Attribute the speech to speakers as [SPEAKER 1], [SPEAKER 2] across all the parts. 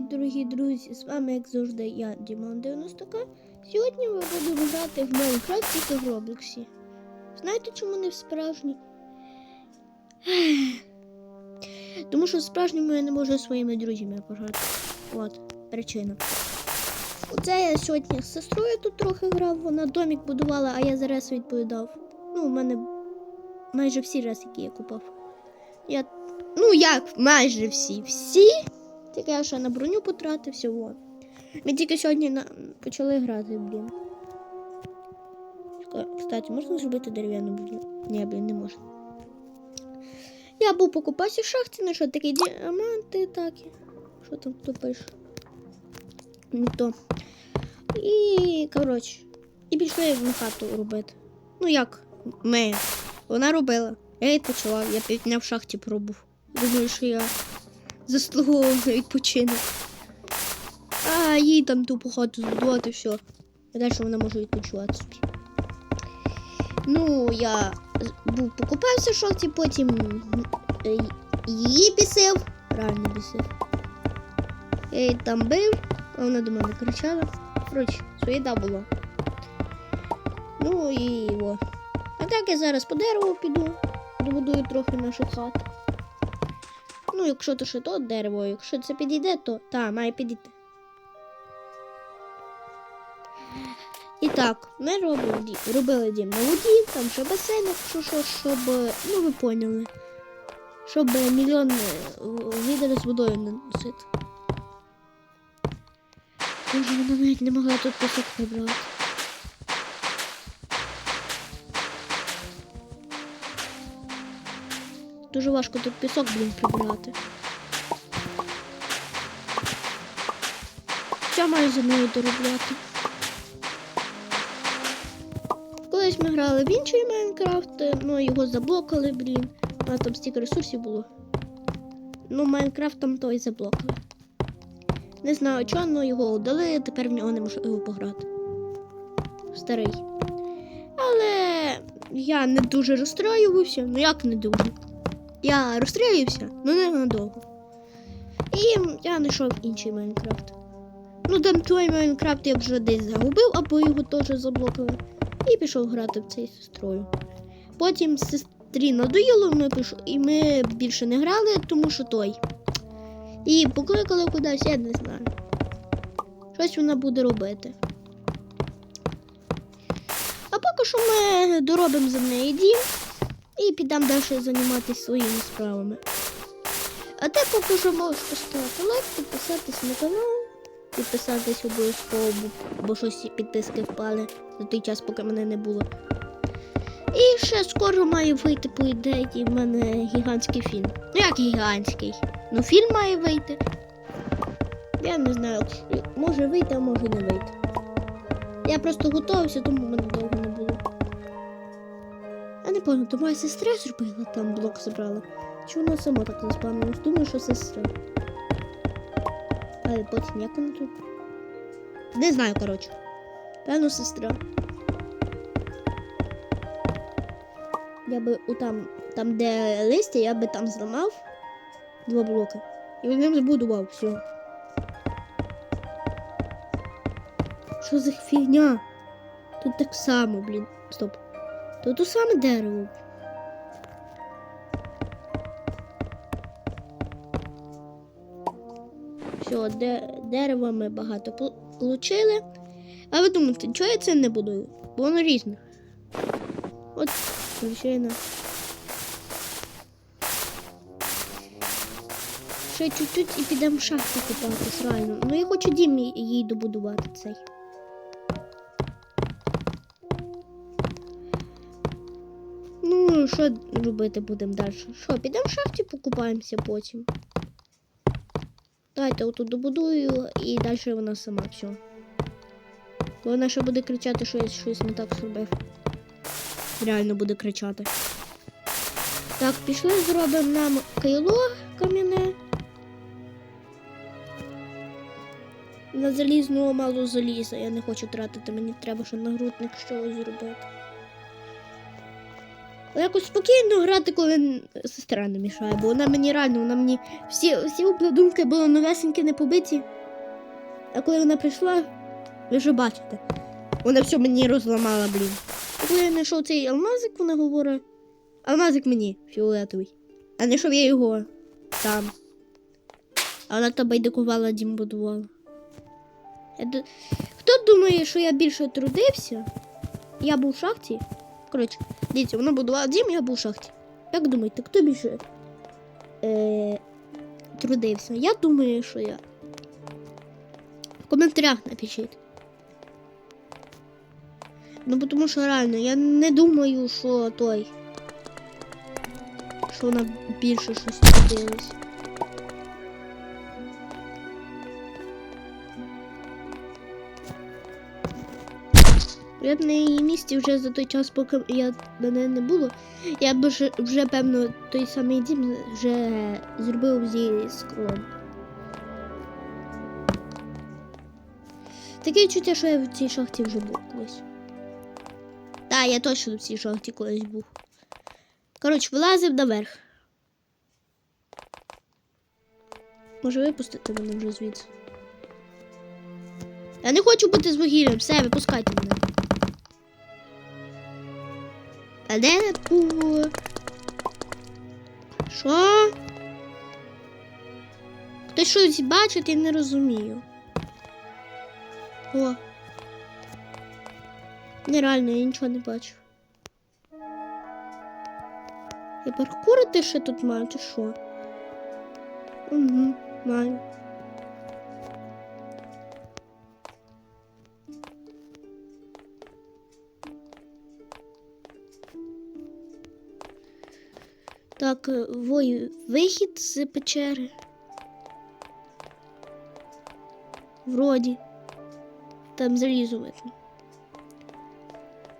[SPEAKER 1] Дорогі друзі, з вами, як завжди, я Дімон 90К. Сьогодні ми будемо грати в Майнкрафт тільки в Роблоксі. Знаєте, чому не в справжній? Тому що в справжньому я не можу своїми друзями пограти. От, причина. Оце я сьогодні з сестрою тут трохи грав, вона домик будувала, а я зараз відповідав. Ну, у мене майже всі раз, які я купав. Я... Ну як, майже всі. Всі? Тільки я ще на броню потратився, во. Ми тільки сьогодні на... почали грати, блін. Кстати, можна зробити дерев'яну блін? Ні, блін, не можна. Я був покупався в шахті, ну що такі діаманти, так. Що там хто пише? Не то. І, коротше, і пішли на хату робити. Ну як, ми. Вона робила. Я відпочивав, я півдня в шахті пробув. Думаю, що я заслуговував відпочинок. А їй там тупо хату збудувати, все. І далі вона може відпочивати собі. Ну, я був покупався в шахті, потім е, її бісив. Реально бісив. Я її там бив, а вона до мене кричала. Коротше, суєта була. Ну і о. А так я зараз по дереву піду, добудую трохи нашу хату. Ну, якщо то ще то дерево, якщо це підійде, то та, має підійти. І так, ми робили, робили дім на воді, там ще басейн, якщо що, щоб, ну ви поняли, щоб мільйон е, відер з водою не носити. Боже, вона навіть не могла тут пісок прибрати. Дуже важко тут пісок, блін, прибирати. Я маю за нею доробляти. Колись ми грали в інший Майнкрафт, ну його заблокали, блін. А там стільки ресурсів було. Ну, Майнкрафт там той заблокали. Не знаю чого, але його удали, тепер в нього неможливо пограти. Старий. Але я не дуже розстроювався. Ну як не дуже? Я розстрілився, ну не надовго. І я знайшов інший Майнкрафт. Ну, там той Майнкрафт я вже десь загубив, або його теж заблокали. І пішов грати в цей сестрою. Потім сестрі надоїло, ми пішов, і ми більше не грали, тому що той. І покликали кудись, я не знаю. Щось вона буде робити. А поки що ми доробимо за неї дім і підемо далі займатися своїми справами. А ти поки що можеш поставити лайк, підписатись на канал, підписатись обов'язково, бо- щось підписки впали за той час, поки мене не було. І ще скоро має вийти, по ідеї, в мене гігантський фільм. Ну як гігантський? Ну фільм має вийти. Я не знаю, може вийти, а може не вийти. Я просто готувався, тому мене довго. Я то моя сестра зробила там блок забрала. Чи вона сама так заспавнилась? Думаю, що сестра. Але потім як вона тут? Не знаю, коротше. Певно, сестра. Я би у там, там, де листя, я би там зламав два блоки. І ним збудував все. Що за фігня? Тут так само, блін. Стоп. То саме дерево. Все, де, дерева ми багато пол- получили. А ви думаєте, чого я це не будую? Бо воно різне. От, звичайно. Ще чуть-чуть і підемо в шахту купатись, реально. Ну я хочу дім їй добудувати цей. Що робити будемо далі? Що, підемо в шахті покупаємося потім. Давайте отут добудую і далі вона сама все. Бо вона ще буде кричати, що я щось не так зробив. Реально буде кричати. Так, пішли, зробимо нам кайло кам'яне. На залізного мало заліза. Я не хочу тратити, мені треба ще нагрудник щось зробити. Якось спокійно грати, коли сестра не мішає, бо вона мені реально, вона мені всі, всі обладунки були новесенькі, не побиті. А коли вона прийшла, ви вже бачите, вона все мені розламала, блін. А коли я знайшов цей алмазик, вона говорить, алмазик мені фіолетовий. А щоб я його там. А вона та байдикувала дім будувала. Хто думає, що я більше трудився? Я був в шахті. Коротше, дивіться, вона будувала дім, я був в шахті. Як думаєте, хто більше е, трудився? Я думаю, що я. В коментарях напишіть. Ну, тому що реально, я не думаю, що той. Що вона більше щось трудилась. Я б на її місці вже за той час, поки я мене не було, я б вже, вже певно той самий дім вже зробив зі склом. Таке відчуття, що я в цій шахті вже був колись. Так, я точно в цій шахті колись був. Коротше, вилазив наверх. Може випустити мене вже звідси. Я не хочу бути з вугіллям, все, випускайте мене. А де був? Що? Хтось щось бачить, я не розумію. О. Нереально, я нічого не бачу. Я паркурити ще тут маю, чи що? Угу, маю. Так, е, вой, вихід з печери. Вроді. Там залізо видно.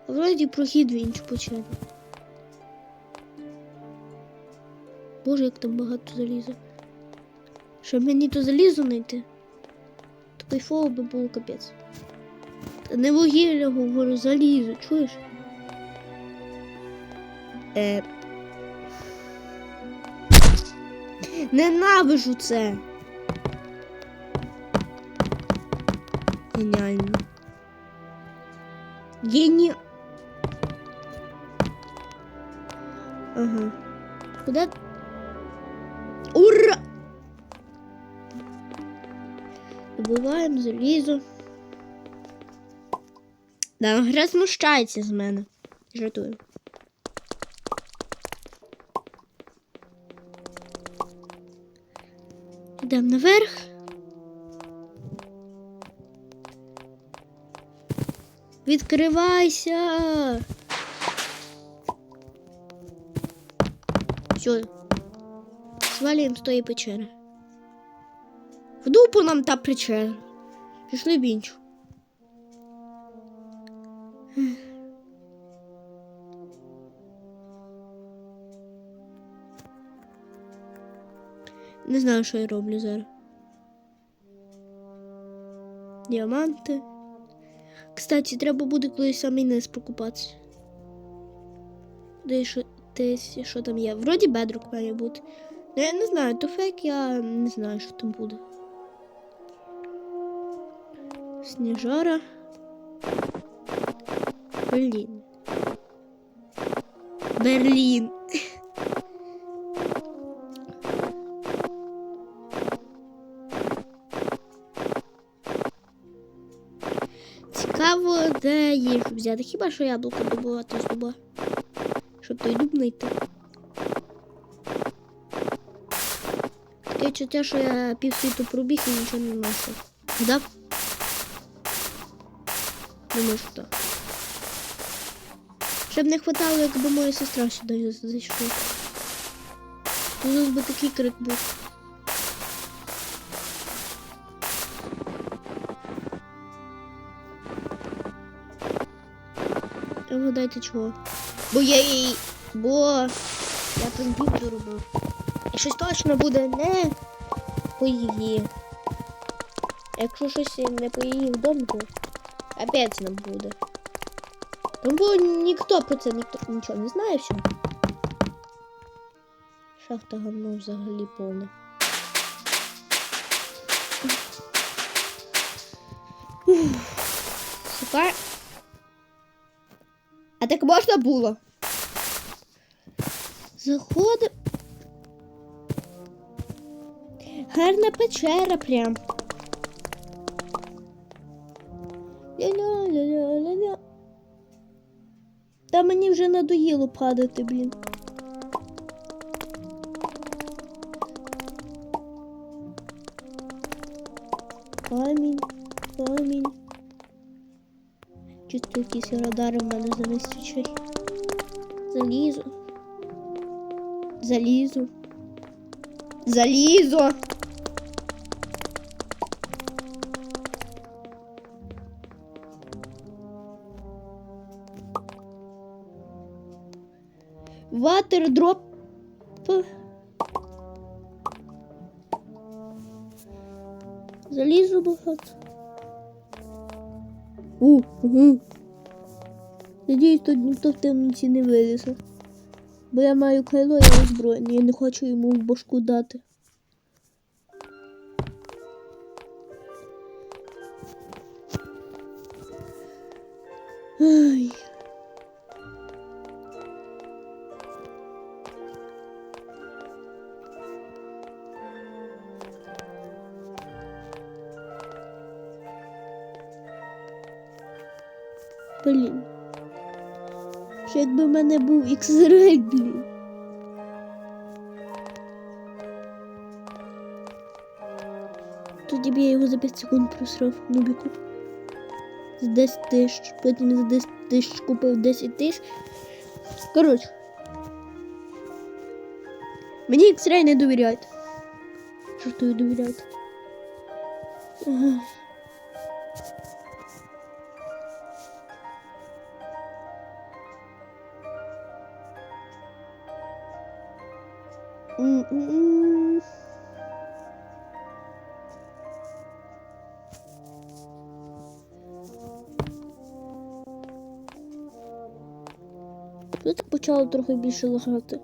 [SPEAKER 1] Вроді прохід в іншу печеру. Боже, як там багато заліза. Щоб мені то залізо знайти, то кайфово би було капець. Та не вугілля, говорю, залізо, чуєш? Е, Ненавижу це. Геніально. Гені... Ага. Куда? Ура! Добуваємо залізо. Да, гра смущається з мене. Жартую. Йдемо наверх. Відкривайся. Все. Свалим з тої печери. В дупу нам та печера. Пішли в іншу. Знаю, що я роблю зараз. Діаманти. Кстати, треба буде колись самий низ покупатися. Десь, що там є? Вроді бедрук має бути. Ну я не знаю, то фейк, я не знаю, що там буде. Сніжара. Берлін. Берлін. Взяти. Хіба що яблуко добувати з дуба? Щоб той дуб знайти. Таке чуття, що я півсвіту пробіг і нічого не знайшов. Дав? Думаю, що так. Щоб не хватало, якби моя сестра сюди зайшла. Нас би такий крик був. Вгадайте чого? Бо я їй. Бо я комп'ютер робив. І щось точно буде не по її. Якщо щось не по її вдома, то капець нам буде. Ну, бо ніхто про це ніхто нічого не знає все. Шахта говно взагалі повна. Сука. А так можна було? Заходи. Гарна печера прям. Ля-ля-ля-ля-ля-ля. Та мені вже надоїло падати, блін. Чисто якісь радари в мене зависячий. Залізу. Залізу. Залізо. Ватердроп. Залізу багато. У, угу. Надіюсь, тут ніхто в темниці не вилізе. Бо я маю крило і озброєння, я не хочу йому в башку дати. Блін. Ще якби в мене був X-Ray, блін. Тоді б я його за 5 секунд просрав нубіку. За 10 тисяч, потім за 10 тисяч купив 10 тисяч. Коротше. Мені X-Ray не довіряють. Жартую довіряють. Ага. Тут почало трохи більше лагати.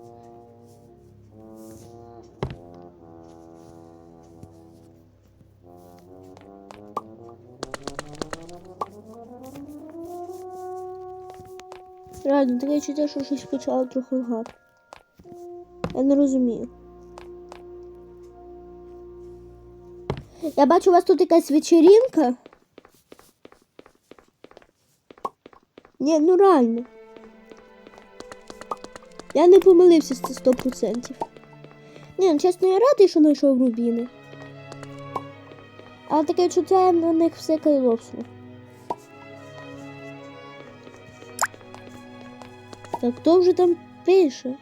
[SPEAKER 1] Реально, таке відчуття, що щось почало трохи лагати. Я не розумію. Я бачу, у вас тут якась вечеринка. Ні, ну реально. Я не помилився це 100%. Ні, ну чесно, я радий, що знайшов рубіни. Але таке чуття на них все кайлопсну. Так хто вже там пише?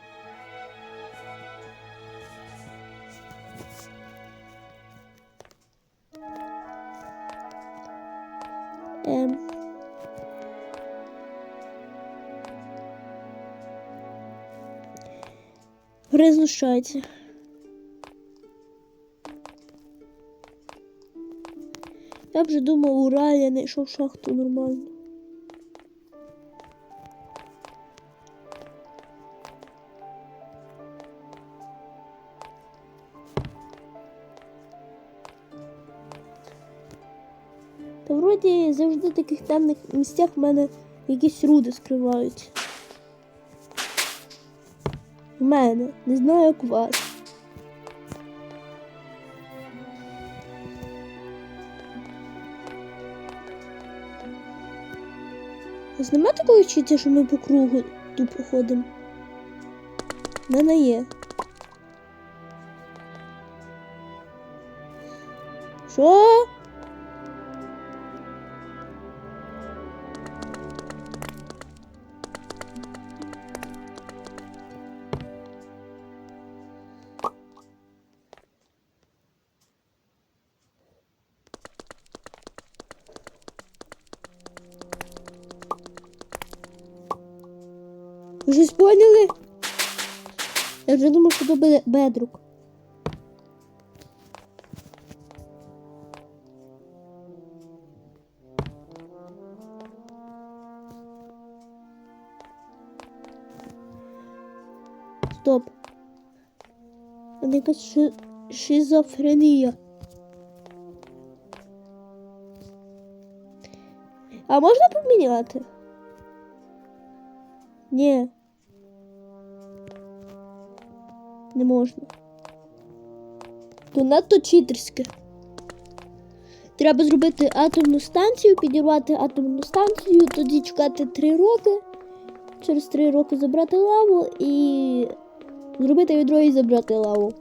[SPEAKER 1] Признущається. Я вже думав, ура, я знайшов шахту нормально. Та вроді завжди в таких темних місцях в мене якісь руди скриваються. В мене, не знаю, як у вас. Ось нема такого відчуття, що ми по кругу тут проходимо? В мене є. Що? Ви щось поняли? Я вже думав, що то бедрук. Стоп. Це якась шизофренія. А можна поміняти? Ні. Не можна. То надто читерське. Треба зробити атомну станцію, підірвати атомну станцію, тоді чекати 3 роки. Через 3 роки забрати лаву і зробити відро і забрати лаву.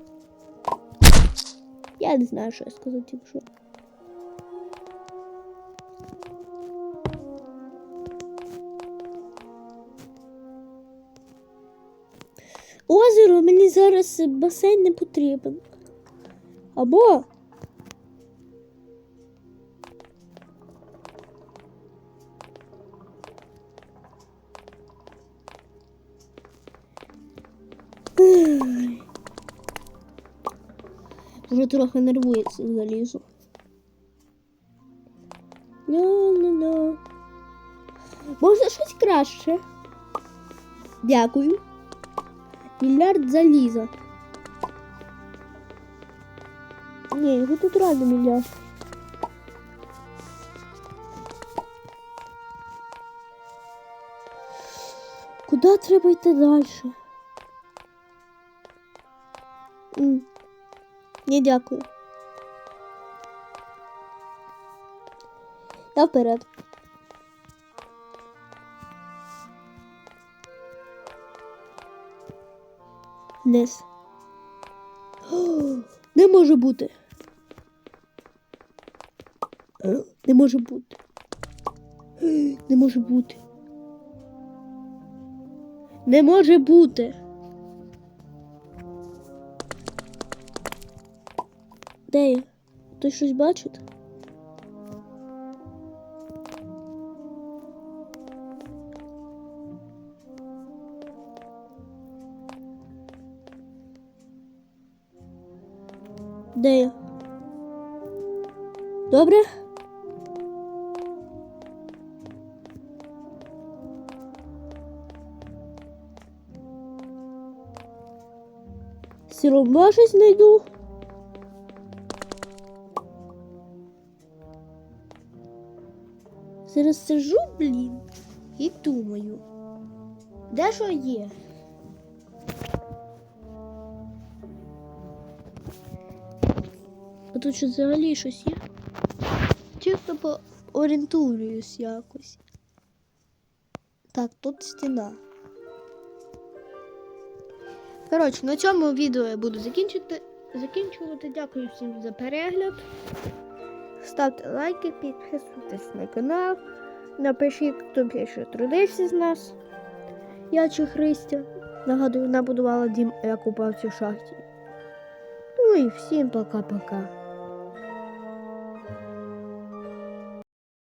[SPEAKER 1] Я не знаю, що я сказати, що. Озеро мені зараз басейн не потрібен. Або Вже трохи нервується залізо. Ля-ля-ля. Можна щось краще. Дякую. Мільярд заліза. Ні, його тут реально мільярд. Куди треба йти далі? Ні, дякую. Я вперед. Вниз. Не може бути. Не може бути. Не може бути. Не може бути. Де я? Хтось щось бачить? Де? Добре? Одно щось знайду. Зараз сижу, блін, і думаю, де що є? А тут що взагалі щось є? Чисто поорієнтуюсь якось. Так, тут стіна. Коротше, на цьому відео я буду закінчити, закінчувати. Дякую всім за перегляд. Ставте лайки, підписуйтесь на канал. Напишіть, хто більше трудився з нас. Я чи Христя. Нагадую, вона будувала дім, як упав в шахті. Ну і всім пока-пока.